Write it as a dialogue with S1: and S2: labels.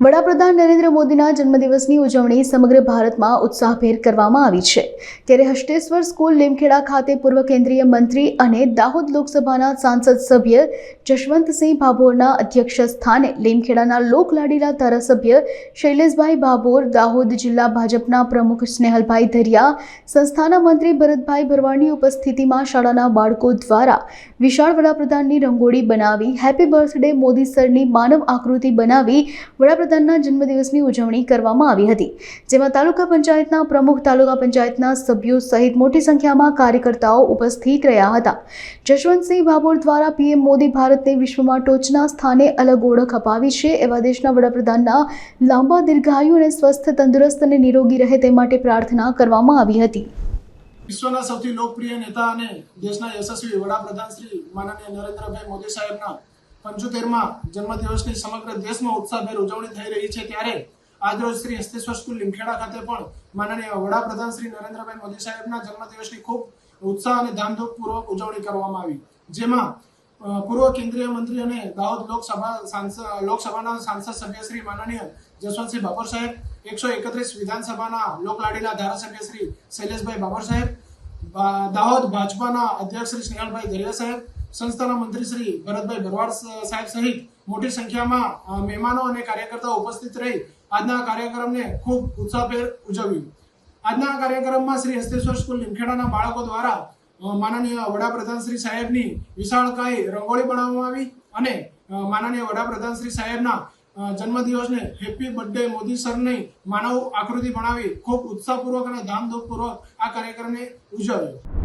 S1: વડાપ્રધાન નરેન્દ્ર મોદીના જન્મદિવસની ઉજવણી સમગ્ર ભારતમાં ઉત્સાહભેર કરવામાં આવી છે. ત્યારે હષ્ટેશ્વર સ્કૂલ લીમખેડા ખાતે પૂર્વ કેન્દ્રીય મંત્રી અને દાહોદ લોકસભાના સાંસદ સભ્ય જશવંતસિંહ ભાભોરના અધ્યક્ષ સ્થાને લીમખેડાના લોકલાડીલા ધારાસભ્ય શૈલેષભાઈ ભાભોર, દાહોદ જિલ્લા ભાજપના પ્રમુખ સ્નેહલભાઈ ધરિયા, સંસ્થાના મંત્રી ભરતભાઈ ભરવાડની ઉપસ્થિતિમાં શાળાના બાળકો દ્વારા વિશાળ વડાપ્રધાનની રંગોળી બનાવી હેપી બર્થડે મોદી સરની માનવ આકૃતિ બનાવી વડાપ્રધાનના જન્મદિવસની ઉજવણી કરવામાં આવી હતી, જેમાં તાલુકા પંચાયતના પ્રમુખ, તાલુકા પંચાયતના સભ્યો સહિત મોટી સંખ્યામાં કાર્યકર્તાઓ ઉપસ્થિત રહ્યા હતા. જશવંતસિંહ ભાભોર દ્વારા પીએમ મોદી ભારતને વિશ્વમાં ટોચના સ્થાને અલગ ઓળખ અપાવી છે એવા દેશના વડાપ્રધાનના લાંબા દીર્ઘાયુ અને સ્વસ્થ, તંદુરસ્ત અને નિરોગી રહે તે માટે પ્રાર્થના કરવામાં આવી હતી.
S2: વિશ્વના સૌથી લોકપ્રિય નેતા અને દેશના યશસ્વી વડાપ્રધાન શ્રી માનનીય નરેન્દ્રભાઈ મોદી સાહેબના પંચોતેરમાં જન્મદિવસની સમગ્ર દેશમાં ઉત્સાહભેર ઉજવણી થઈ રહી છે ત્યારે આજરોજ શ્રી હસ્તેશ્વર સ્કૂલ લીમખેડા ખાતે પણ માનનીય વડાપ્રધાન શ્રી નરેન્દ્રભાઈ મોદી સાહેબના જન્મદિવસની ખૂબ ઉત્સાહ અને ધામધૂમપૂર્વક ઉજવણી કરવામાં આવી. જેમાં પૂર્વ કેન્દ્રીય મંત્રી અને દાહોદ લોકસભા સાંસદ લોકસભાના સાંસદ સભ્ય શ્રી માનનીય જસવંતસિંહ બાબર સાહેબ, એકસો એકત્રીસ વિધાનસભાના લોકલાડીના ધારાસભ્ય શ્રી શૈલેષભાઈ બાબર સાહેબ દાહોદ ભાજપાના અધ્યક્ષ શ્રી સ્નેહલભાઈ દરિયા સાહેબ સંસ્થાના મંત્રી શ્રી ભરતભાઈ ભરવાડ સાહેબ સહિત મોટી સંખ્યામાં મહેમાનો અને કાર્યકર્તાઓ ઉપસ્થિત રહી આજના કાર્યક્રમને ખૂબ ઉત્સાહભેર ઉજવ્યું. આજના કાર્યક્રમમાં શ્રી હસ્તેશ્વર સ્કૂલ લીમખેડાના બાળકો દ્વારા માનનીય વડાપ્રધાન શ્રી સાહેબની વિશાળકાય રંગોળી બનાવવામાં આવી અને માનનીય વડાપ્રધાન શ્રી સાહેબના જન્મદિવસને હેપી બર્થડે મોદી સરની માનવ આકૃતિ બનાવી ખૂબ ઉત્સાહપૂર્વક અને ધામધૂમપૂર્વક આ કાર્યક્રમને ઉજવ્યો.